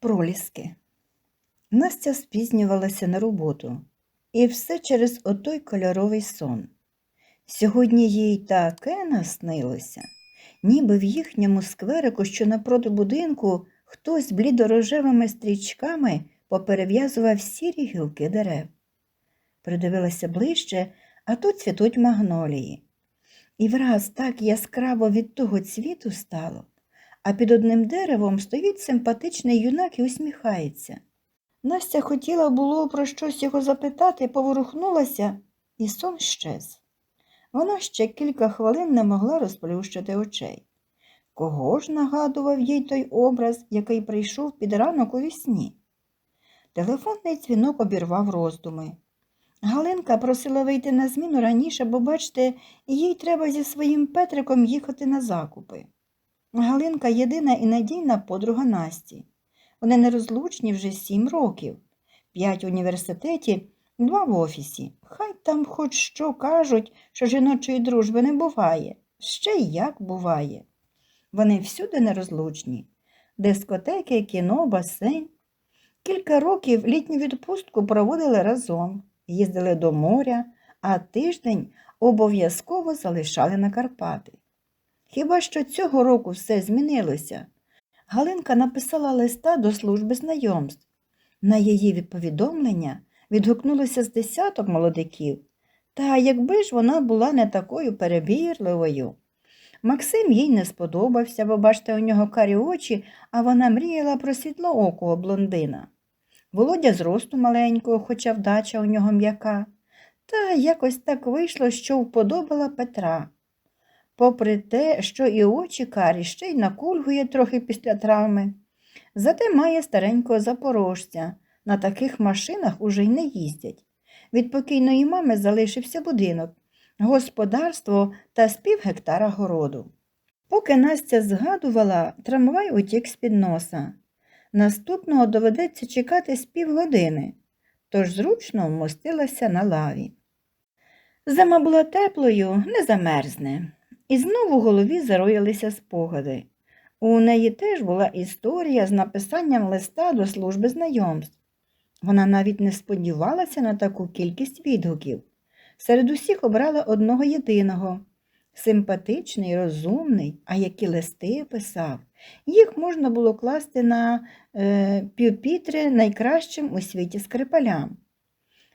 Проліски. Настя спізнювалася на роботу, і все через отой кольоровий сон. Сьогодні їй таке наснилося, ніби в їхньому скверику, що напроти будинку, хтось блідорожевими стрічками поперев'язував сірі гілки дерев. Придивилася ближче, а тут цвітуть магнолії. І враз так яскраво від того цвіту стало, а під одним деревом стоїть симпатичний юнак і усміхається. Настя хотіла було про щось його запитати, поворухнулася, і сон щез. Вона ще кілька хвилин не могла розплющити очей. Кого ж нагадував їй той образ, який прийшов під ранок у вісні? Телефонний дзвінок обірвав роздуми. Галинка просила вийти на зміну раніше, бо, бачите, їй треба зі своїм Петриком їхати на закупи. Галинка єдина і надійна подруга Насті. Вони нерозлучні вже сім років, п'ять в університеті, два в офісі. Хай там хоч що кажуть, що жіночої дружби не буває. Ще й як буває. Вони всюди нерозлучні. Дискотеки, кіно, басейн. Кілька років літню відпустку проводили разом, їздили до моря, а тиждень обов'язково залишали на Карпати. Хіба що цього року все змінилося? Галинка написала листа до служби знайомств. На її повідомлення відгукнулося з десяток молодиків. Та якби ж вона була не такою перебірливою. Максим їй не сподобався, бо бачите, у нього карі очі, а вона мріяла про світлоокого блондина. Володя зросту маленького, хоча вдача у нього м'яка. Та якось так вийшло, що вподобала Петра. Попри те, що і очі карі ще й накульгує трохи після травми. Зате має старенького запорожця. На таких машинах уже й не їздять. Від покійної мами залишився будинок, господарство та з пів гектара городу. Поки Настя згадувала, трамвай утік з-під носа. Наступного доведеться чекати з півгодини, тож зручно вмостилася на лаві. Зима була теплою, не замерзне. І знову в голові зароїлися спогади. У неї теж була історія з написанням листа до служби знайомств. Вона навіть не сподівалася на таку кількість відгуків. Серед усіх обрала одного єдиного. Симпатичний, розумний, а які листи писав. Їх можна було класти на е, пюпітри найкращим у світі скрипалям.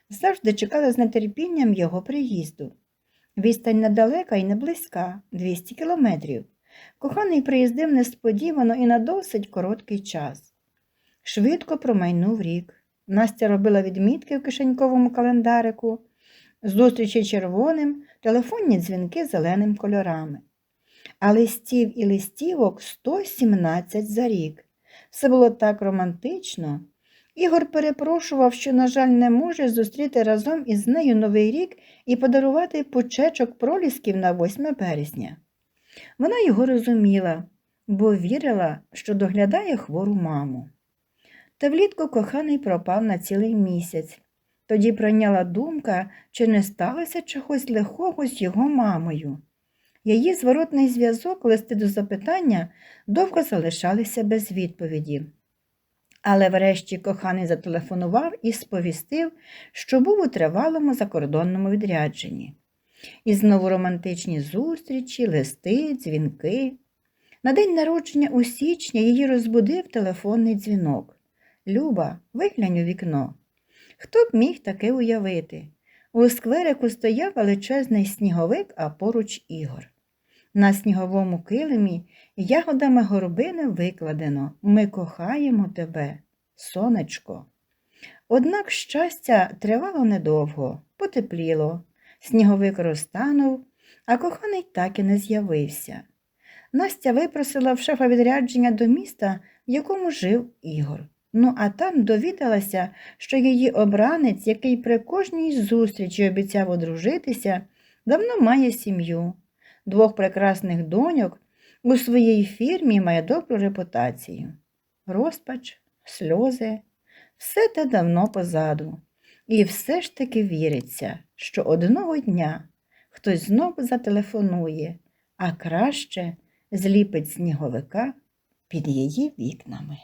Завжди чекала з нетерпінням його приїзду. Відстань недалека і не близька 200 кілометрів. Коханий приїздив несподівано і на досить короткий час. Швидко промайнув рік. Настя робила відмітки в кишеньковому календарику, зустрічі червоним, телефонні дзвінки зеленим кольорами. А листів і листівок 117 за рік. Все було так романтично. Ігор перепрошував, що, на жаль, не може зустріти разом із нею Новий рік і подарувати пучечок пролісків на 8 березня. Вона його розуміла, бо вірила, що доглядає хвору маму. Та влітку коханий пропав на цілий місяць. Тоді пройняла думка, чи не сталося чогось лихого з його мамою. Її зворотний зв'язок, листи до запитання, довго залишалися без відповіді. Але врешті коханий зателефонував і сповістив, що був у тривалому закордонному відрядженні. І знову романтичні зустрічі, листи, дзвінки. На день народження у січні її розбудив телефонний дзвінок. Люба, виглянь у вікно. Хто б міг таке уявити? У скверику стояв величезний сніговик, а поруч Ігор. На сніговому килимі ягодами горбини викладено Ми кохаємо тебе, сонечко. Однак щастя тривало недовго, потепліло, сніговик розтанув, а коханий так і не з'явився. Настя випросила в шефа відрядження до міста, в якому жив Ігор. Ну, а там довідалася, що її обранець, який при кожній зустрічі обіцяв одружитися, давно має сім'ю, двох прекрасних доньок у своїй фірмі має добру репутацію. Розпач, сльози, все те давно позаду. І все ж таки віриться, що одного дня хтось знову зателефонує, а краще зліпить сніговика під її вікнами.